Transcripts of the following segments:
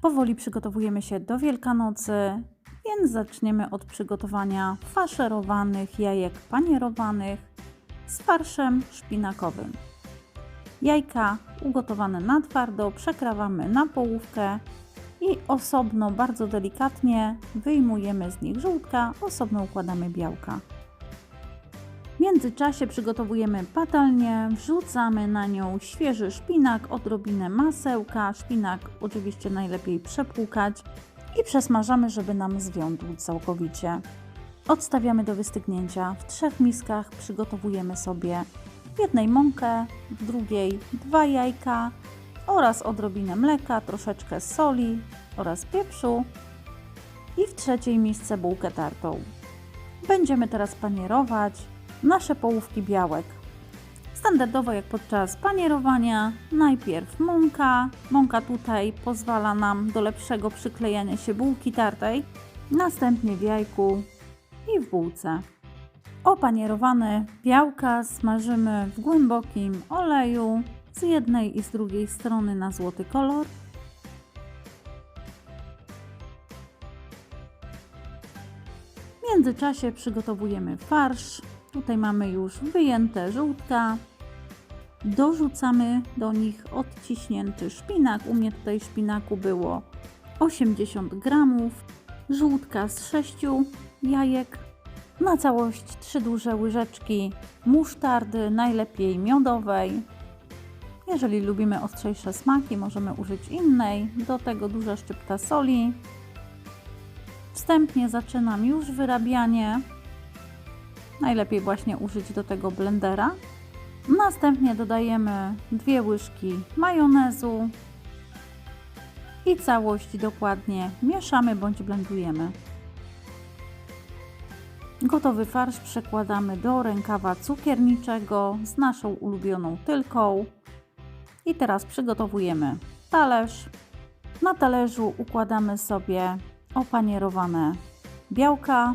Powoli przygotowujemy się do Wielkanocy, więc zaczniemy od przygotowania faszerowanych jajek panierowanych z farszem szpinakowym. Jajka ugotowane na twardo przekrawamy na połówkę i osobno, bardzo delikatnie wyjmujemy z nich żółtka, osobno układamy białka. Międzyczasie przygotowujemy patelnię, wrzucamy na nią świeży szpinak, odrobinę masełka, szpinak oczywiście najlepiej przepłukać i przesmażamy, żeby nam zwiądł całkowicie. Odstawiamy do wystygnięcia. W trzech miskach przygotowujemy sobie w jednej mąkę, w drugiej dwa jajka oraz odrobinę mleka, troszeczkę soli oraz pieprzu i w trzeciej misce bułkę tartą. Będziemy teraz panierować nasze połówki białek. Standardowo jak podczas panierowania, najpierw mąka. Mąka tutaj pozwala nam do lepszego przyklejania się bułki tartej, następnie w jajku i w bułce. Opanierowane białka smażymy w głębokim oleju z jednej i z drugiej strony na złoty kolor. W międzyczasie przygotowujemy farsz. Tutaj mamy już wyjęte żółtka. Dorzucamy do nich odciśnięty szpinak. U mnie tutaj szpinaku było 80 gramów. Żółtka z 6 jajek. Na całość 3 duże łyżeczki musztardy, najlepiej miodowej. Jeżeli lubimy ostrzejsze smaki, możemy użyć innej. Do tego duża szczypta soli. Wstępnie zaczynam już wyrabianie. Najlepiej właśnie użyć do tego blendera. Następnie dodajemy dwie łyżki majonezu i całość dokładnie mieszamy bądź blendujemy. Gotowy farsz przekładamy do rękawa cukierniczego z naszą ulubioną tylką. I teraz przygotowujemy talerz. Na talerzu układamy sobie opanierowane białka.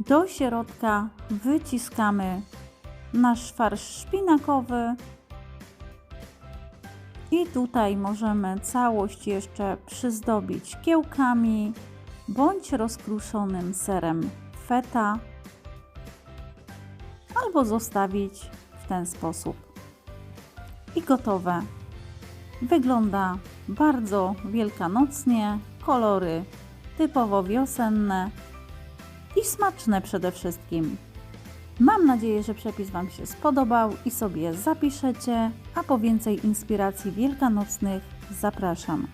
Do środka wyciskamy nasz farsz szpinakowy. I tutaj możemy całość jeszcze przyzdobić kiełkami bądź rozkruszonym serem feta albo zostawić w ten sposób. I gotowe. Wygląda bardzo wielkanocnie, kolory typowo wiosenne i smaczne przede wszystkim. Mam nadzieję, że przepis Wam się spodobał i sobie zapiszecie, a po więcej inspiracji wielkanocnych zapraszam.